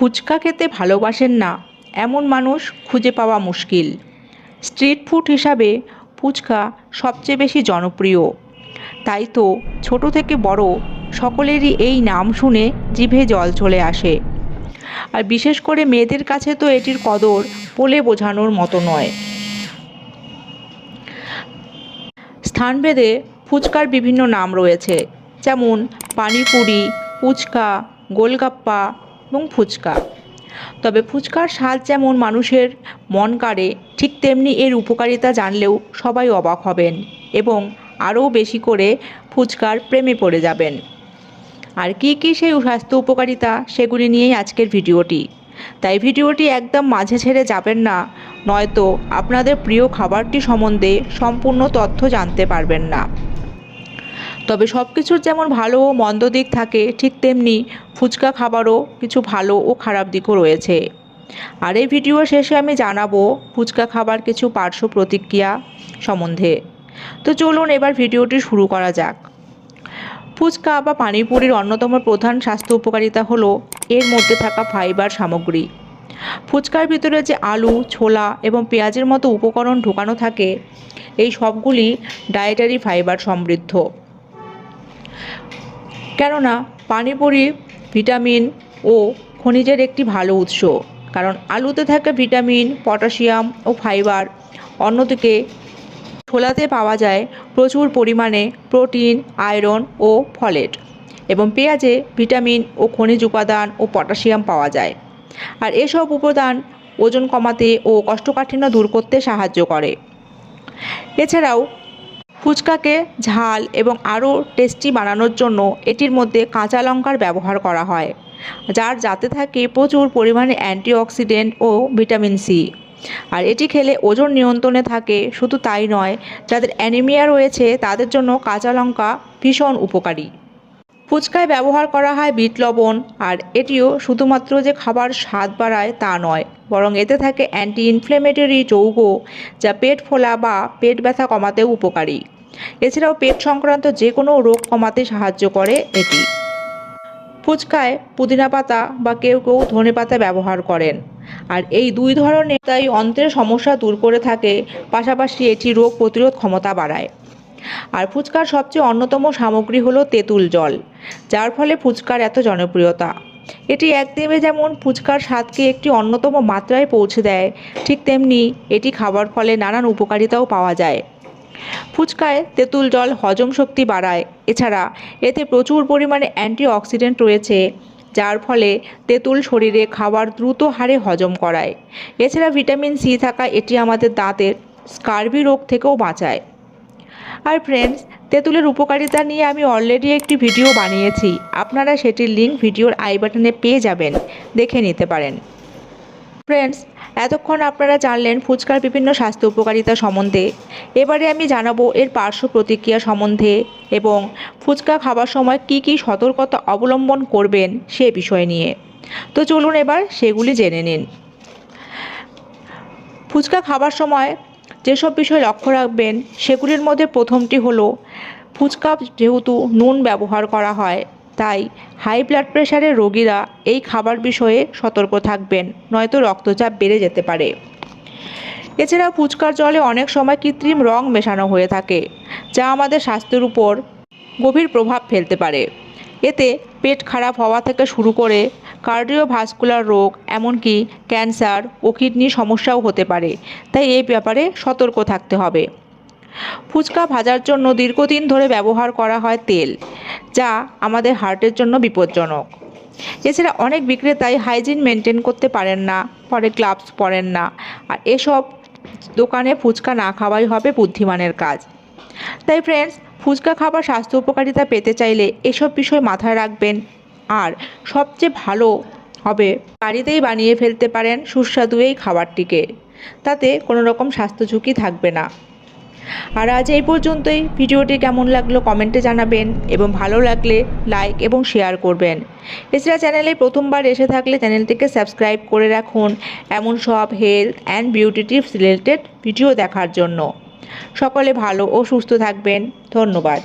ফুচকা খেতে ভালোবাসেন না, এমন মানুষ খুঁজে পাওয়া মুশকিল। স্ট্রিট ফুড হিসাবে ফুচকা সবচেয়ে বেশি জনপ্রিয়। তাই তো ছোট থেকে বড় সকলেরই এই নাম শুনে জিভে জল চলে আসে। আর বিশেষ করে মেয়েদের কাছে তো এটির কদর বলে বোঝানোর মতো নয়। স্থানভেদে ফুচকার বিভিন্ন নাম রয়েছে, যেমন পানিপুরি ফুচকা গোলগাপ্পা এবং ফুচকা। তবে ফুচকার স্বাদ যেমন মানুষের মন কাড়ে, ঠিক তেমনি এর উপকারিতা জানলেও সবাই অবাক হবেন এবং আরও বেশি করে ফুচকার প্রেমে পড়ে যাবেন। আর কী কী সেই স্বাস্থ্য উপকারিতা সেগুলি নিয়েই আজকের ভিডিওটি। তাই ভিডিওটি একদম মাঝে ছেড়ে যাবেন না, নয়তো আপনাদের প্রিয় খাবারটি সম্বন্ধে সম্পূর্ণ তথ্য জানতে পারবেন না। তবে সব কিছুর যেমন ভালো ও মন্দ দিক থাকে, ঠিক তেমনি ফুচকা খাবারও কিছু ভালো ও খারাপ দিকও রয়েছে। আর এই ভিডিও শেষে আমি জানাব ফুচকা খাবার কিছু পার্শ্ব প্রতিক্রিয়া সম্বন্ধে। তো চলুন এবার ভিডিওটি শুরু করা যাক। ফুচকা বা পানিপুরির অন্যতম প্রধান স্বাস্থ্য উপকারিতা হলো এর মধ্যে থাকা ফাইবার সামগ্রী। ফুচকার ভিতরে যে আলু, ছোলা এবং পেঁয়াজের মতো উপকরণ ঢোকানো থাকে, এই সবগুলি ডায়েটারি ফাইবার সমৃদ্ধ। কেননা পানিপুরি, ভিটামিন ও খনিজের একটি ভালো উৎস, কারণ আলুতে থাকে ভিটামিন, পটাশিয়াম ও ফাইবার অন্যদিকে ছোলাতে পাওয়া যায় প্রচুর পরিমাণে প্রোটিন, আয়রন ও ফলেট এবং পেঁয়াজে ভিটামিন ও খনিজ উপাদান ও পটাশিয়াম পাওয়া যায়। আর এসব উপাদান ওজন কমাতে ও কষ্টকাঠিন্য দূর করতে সাহায্য করে। এছাড়াও ফুচকাকে ঝাল এবং আরও টেস্টি বানানোর জন্য এটির মধ্যে কাঁচা লঙ্কার ব্যবহার করা হয়, যার যাতে থাকে প্রচুর পরিমাণে অ্যান্টিঅক্সিডেন্ট ও ভিটামিন সি। আর এটি খেলে ওজন নিয়ন্ত্রণে থাকে, শুধু তাই নয়, যাদের অ্যানিমিয়া রয়েছে তাদের জন্য কাঁচা লঙ্কা ভীষণ উপকারী। ফুচকায় ব্যবহার করা হয় বিট লবণ, আর এটিও শুধুমাত্র যে খাবার স্বাদ বাড়ায় তা নয়, বরং এতে থাকে অ্যান্টি ইনফ্লেমেটরি যৌগ, যা পেট ফোলা বা পেট ব্যথা কমাতেও উপকারী। এছাড়াও পেট সংক্রান্ত যে কোনো রোগ কমাতে সাহায্য করে এটি। ফুচকায় পুদিনা পাতা বা কেউ কেউ ধনে পাতা ব্যবহার করেন, আর এই দুই ধরনের তাই অন্ত্রের সমস্যা দূর করে থাকে, পাশাপাশি এটি রোগ প্রতিরোধ ক্ষমতা বাড়ায়। আর ফুচকার সবচেয়ে অন্যতম সামগ্রী হলো তেঁতুল জল। যার ফলে ফুচকার এত জনপ্রিয়তা। এটি একদিনে যেমন ফুচকার স্বাদকে একটি অন্যতম মাত্রায় পৌঁছে দেয়, ঠিক তেমনি এটি খাবার ফলে নানান উপকারিতাও পাওয়া যায়। ফুচকায় তেঁতুল জল হজম শক্তি বাড়ায়। এছাড়া এতে প্রচুর পরিমাণে অ্যান্টিঅক্সিডেন্ট রয়েছে, যার ফলে তেঁতুল শরীরে খাবার দ্রুত হারে হজম করায়। এছাড়া ভিটামিন সি থাকা এটি আমাদের দাঁতের স্কার্বি রোগ থেকেও বাঁচায়। আর ফ্রেন্ডস তেঁতুলের উপকারিতা নিয়ে আমি অলরেডি একটি ভিডিও বানিয়েছি। আপনারা সেটির লিঙ্ক ভিডিওর আই বাটনে পেয়ে যাবেন। দেখে নিতে পারেন। ফ্রেন্ডস এতক্ষণ আপনারা জানলেন ফুচকার বিভিন্ন স্বাস্থ্য উপকারিতা সম্বন্ধে। এবারে আমি জানাব এর পার্শ্ব প্রতিক্রিয়া সম্বন্ধে এবং ফুচকা খাবার সময় কি কি সতর্কতা অবলম্বন করবেন সে বিষয় নিয়ে। তো চলুন এবার সেগুলি জেনে নিন। ফুচকা খাবার সময় যেসব বিষয় লক্ষ্য রাখবেন, সেগুলির মধ্যে প্রথমটি হলো ফুচকা যেহেতু নুন ব্যবহার করা হয়, তাই হাই ব্লাড প্রেশারের রোগীরা এই খাবার বিষয়ে সতর্ক থাকবেন, নয়তো রক্তচাপ বেড়ে যেতে পারে। এছাড়া ফুচকার জলে অনেক সময় কৃত্রিম রং মেশানো হয়ে থাকে, যা আমাদের স্বাস্থ্যের উপর গভীর প্রভাব ফেলতে পারে। এতে পেট খারাপ হওয়া থেকে শুরু করে কার্ডিওভাস্কুলার রোগ, এমনকি ক্যান্সার ও কিডনি সমস্যাও হতে পারে, তাই এই ব্যাপারে সতর্ক থাকতে হবে। ফুচকা ভাজার জন্য দীর্ঘদিন ধরে ব্যবহার করা হয় তেল, যা আমাদের হার্টের জন্য বিপজ্জনক। এছাড়া অনেক বিক্রেতাই হাইজিন মেনটেন করতে পারেন না, পরে গ্লাভস পরেন না, আর এসব দোকানে ফুচকা না খাওয়াই হবে বুদ্ধিমানের কাজ। তাই ফ্রেন্ডস ফুচকা খাবার স্বাস্থ্য উপকারিতা পেতে চাইলে এসব বিষয় মাথায় রাখবেন, আর সবচেয়ে ভালো হবে বাড়িতেই বানিয়ে ফেলতে পারেন সুস্বাদু এই খাবারটিকে, তাতে কোনো রকম স্বাস্থ্য ঝুঁকি থাকবে না। আর আজ এই পর্যন্তই। ভিডিওটি কেমন লাগল কমেন্টে জানাবেন এবং ভালো লাগলে লাইক এবং শেয়ার করবেন। এছাড়া চ্যানেলে প্রথমবার এসে থাকলে চ্যানেলটিকে সাবস্ক্রাইব করে রাখুন এমন সব health and beauty tips related video দেখার জন্য। সকলে ভালো ও সুস্থ থাকবেন। ধন্যবাদ।